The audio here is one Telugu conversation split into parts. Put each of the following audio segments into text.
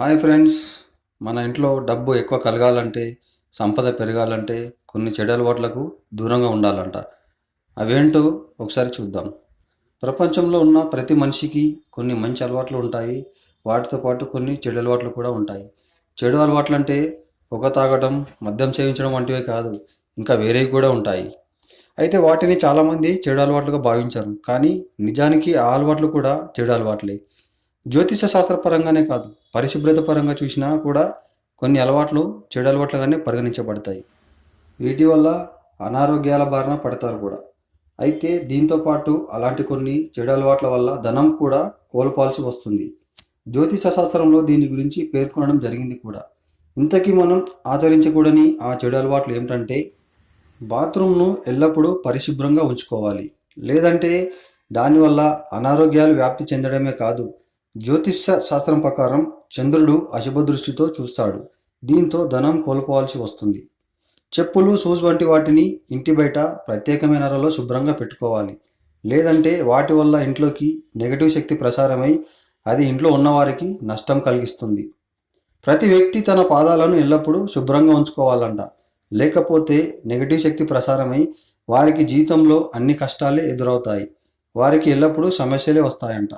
హాయ్ ఫ్రెండ్స్ మన ఇంట్లో డబ్బు ఎక్కువ కలగాలంటే సంపద పెరగాలంటే కొన్ని చెడు అలవాట్లకు దూరంగా ఉండాలంట. అవేంటో ఒకసారి చూద్దాం. ప్రపంచంలో ఉన్న ప్రతి మనిషికి కొన్ని మంచి అలవాట్లు ఉంటాయి. వాటితో పాటు కొన్ని చెడు అలవాట్లు కూడా ఉంటాయి. చెడు అలవాట్లు అంటే పొగ తాగడం మద్యం సేవించడం వంటివే కాదు ఇంకా వేరేవి కూడా ఉంటాయి. అయితే వాటిని చాలామంది చెడు అలవాట్లుగా భావించారు. కానీ నిజానికి ఆ అలవాట్లు కూడా చెడు అలవాట్లే. జ్యోతిష శాస్త్ర పరంగానే కాదు పరిశుభ్రత పరంగా చూసినా కూడా కొన్ని అలవాట్లు చెడు అలవాట్లుగానే పరిగణించబడతాయి. వీటి వల్ల అనారోగ్యాల బారిన పడతారు కూడా. అయితే దీంతో పాటు అలాంటి కొన్ని చెడు అలవాట్ల వల్ల ధనం కూడా కోల్పోవాల్సి వస్తుంది. జ్యోతిష శాస్త్రంలో దీని గురించి పేర్కొనడం జరిగింది కూడా. ఇంతకీ మనం ఆచరించకూడని ఆ చెడు అలవాట్లు ఏమిటంటే బాత్రూమ్ను ఎల్లప్పుడూ పరిశుభ్రంగా ఉంచుకోవాలి. లేదంటే దానివల్ల అనారోగ్యాలు వ్యాప్తి చెందడమే కాదు జ్యోతిష శాస్త్రం ప్రకారం చంద్రుడు అశుభ దృష్టితో చూస్తాడు. దీంతో ధనం కోల్పోవాల్సి వస్తుంది. చెప్పులు షూస్ వంటి వాటిని ఇంటి బయట ప్రత్యేకమైన అరలో శుభ్రంగా పెట్టుకోవాలి. లేదంటే వాటి వల్ల ఇంట్లోకి నెగటివ్ శక్తి ప్రసారమై అది ఇంట్లో ఉన్నవారికి నష్టం కలిగిస్తుంది. ప్రతి వ్యక్తి తన పాదాలను ఎల్లప్పుడూ శుభ్రంగా ఉంచుకోవాలంట. లేకపోతే నెగటివ్ శక్తి ప్రసారమై వారికి జీవితంలో అన్ని కష్టాలే ఎదురవుతాయి. వారికి ఎల్లప్పుడూ సమస్యలే వస్తాయంట.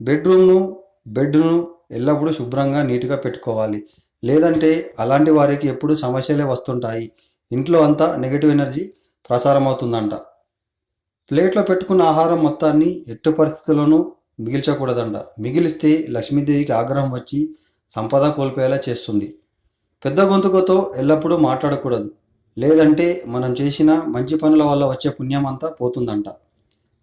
బెడ్రూమ్ను బెడ్ను ఎల్లప్పుడూ శుభ్రంగా నీట్గా పెట్టుకోవాలి. లేదంటే అలాంటి వారికి ఎప్పుడు సమస్యలే వస్తుంటాయి. ఇంట్లో అంతా నెగటివ్ ఎనర్జీ ప్రసారం అవుతుందంట ప్లేట్లో పెట్టుకున్న ఆహారం మొత్తాన్ని ఎట్టు పరిస్థితుల్లోనూ మిగిల్చకూడదంట. మిగిలిస్తే లక్ష్మీదేవికి ఆగ్రహం వచ్చి సంపద కోల్పోయేలా చేస్తుంది. పెద్ద గొంతుకతో ఎల్లప్పుడూ మాట్లాడకూడదు. లేదంటే మనం చేసిన మంచి పనుల వల్ల వచ్చే పుణ్యం అంతా పోతుందంట.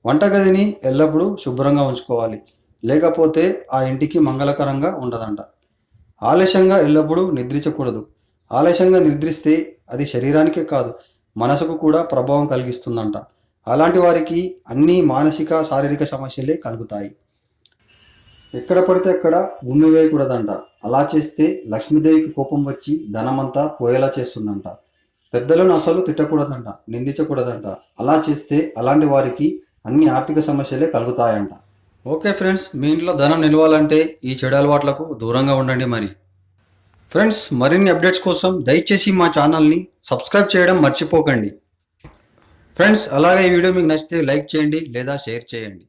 వంటగదిని ఎల్లప్పుడూ శుభ్రంగా ఉంచుకోవాలి. లేకపోతే ఆ ఇంటికి మంగళకరంగా ఉండదంట. ఆలస్యంగా ఎల్లప్పుడూ నిద్రించకూడదు. ఆలస్యంగా నిద్రిస్తే అది శరీరానికే కాదు మనసుకు కూడా ప్రభావం కలిగిస్తుందంట. అలాంటి వారికి అన్ని మానసిక శారీరక సమస్యలే కలుగుతాయి. ఎక్కడ పడితే అక్కడ ఉమ్మి వేయకూడదంట. అలా చేస్తే లక్ష్మీదేవికి కోపం వచ్చి ధనమంతా పోయేలా చేస్తుందంట. పెద్దలను అసలు తిట్టకూడదంట నిందించకూడదంట. అలా చేస్తే అలాంటి వారికి అన్ని ఆర్థిక సమస్యలే కలుగుతాయంట. ఓకే ఫ్రెండ్స్ మీ ఇంట్లో ధనం నిలవాలంటే ఈ చెడు అలవాట్లకు దూరంగా ఉండండి మరి. ఫ్రెండ్స్ మరిన్ని అప్డేట్స్ కోసం దయచేసి మా ఛానల్ని సబ్స్క్రైబ్ చేయడం మర్చిపోకండి. ఫ్రెండ్స్ అలాగే ఈ వీడియో మీకు నచ్చితే లైక్ చేయండి లేదా షేర్ చేయండి.